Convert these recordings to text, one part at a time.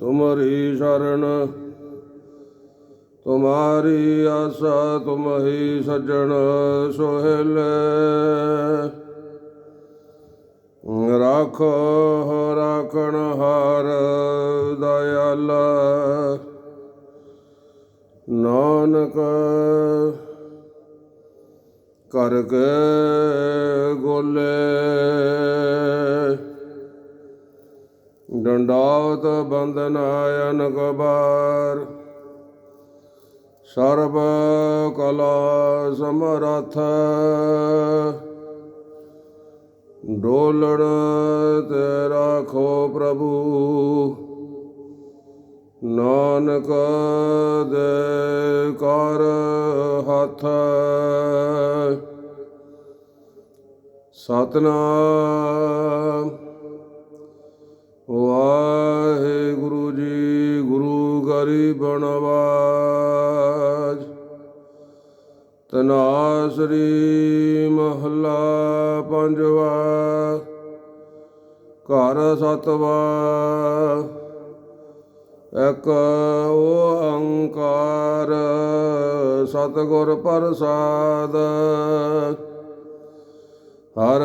ਤੁਮਰੀ ਸ਼ਰਨ, ਤੁਮਾਰੀ ਆਸਾ ਤੁਮ ਹੀ ਸੱਜਣ ਸੋਹਿਲੇ। ਰਾਖੋ ਰਾਖਣ ਹਾਰ ਦਇਆਲਾ। ਨਾਨਕ ਕਰ ਕੇ ਗੋਲੇ। ਡੰਡਾਤ ਬੰਦਨ ਅਨਕ ਬਾਰ ਸਰਬ ਕਲਾ ਸਮਰਥ। ਡੋਲਣ ਤੇ ਰਾਖੋ ਪ੍ਰਭੂ। ਨਾਨਕ ਦੇ ਕਰ ਹੱਥ। ਸਤਨਾਮ ਗਰੀਬਨ ਤਨਾਸਰੀ ਮਹੱਲਾ ਪੰਜਵਾ। ਘਰ ਸਤਵਾ। ਇਕ ਓੰਕਾਰ ਸਤਿਗੁਰ ਪ੍ਰਸਾਦ। ਹਰ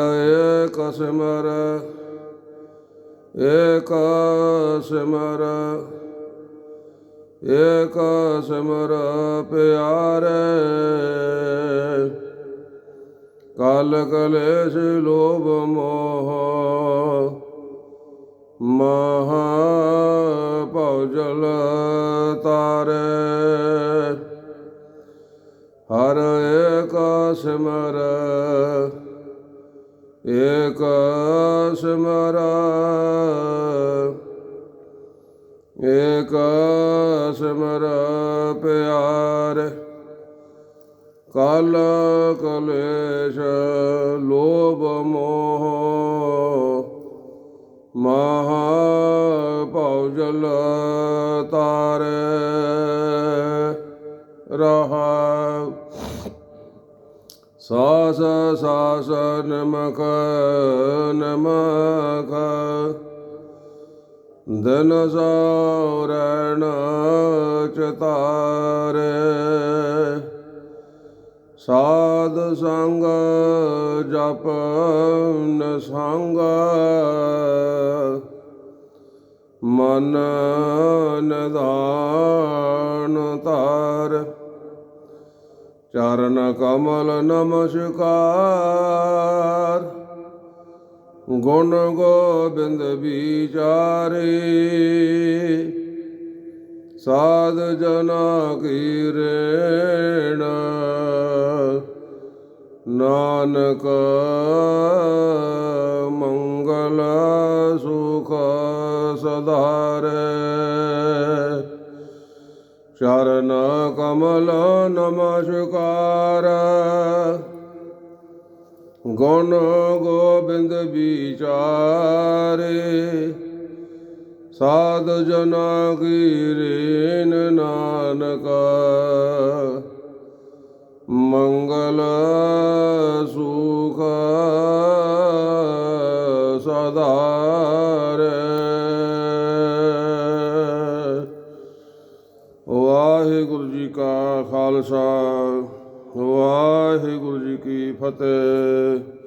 ਏਕ ਸਿਮਰ ਏਕ ਸਿਮਰ। ਏਕ ਸਿਮਰ ਪਿਆਰੇ। ਕਲ ਕਲੇਸ਼ ਲੋਭ ਮੋਹ, ਮਹਾ ਭਉਜਲ ਤਾਰੇ। ਹਰ ਏਕ ਸਿਮਰ ਏਕ ਸਿਮਰ ਸਿਮਰ ਪਿਆਰ। ਕਲ ਕਲੇਸ਼ ਲੋਭ ਮੋਹ ਮਹਾ ਭਉਜਲ ਤਾਰੇ ਰਹਾ। ਸਾਸ ਸਾਸ ਨਮਕ ਨਮਕ ਦਿਨ ਸੌਰਣ ਚਤਾਰੇ ਸਾਧ ਸੰਗ ਜਪ ਨ ਸੰਗ। ਮਨ ਨਿਧਾਨ ਤਾਰ ਚਰਨ ਕਮਲ ਨਮਸਕਾਰ। ਗੁਣ ਗੋਬਿੰਦ ਵਿਚਾਰੇ। ਸਾਧ ਜਨਾ ਕੀ ਰੇਣ ਨਾਨਕ ਮੰਗਲ ਸੁਖ ਸਦਾਰੇ ਚਰਨ ਕਮਲ ਨਮਸਕਾਰ। ਗੁਣ ਗੋਬਿੰਦ ਵਿਚਾਰੇ, ਸਾਧ ਜਨਾ ਕੀ ਰੇਨ ਨਾਨਕ, ਮੰਗਲ ਸੁਖ ਸਦਾਰ ਵਾਹਿਗੁਰੂ ਜੀ ਕਾ ਖਾਲਸਾ। ਵਾਹਿਗੁਰੂ ਜੀ ਕੀ ਫਤਿਹ।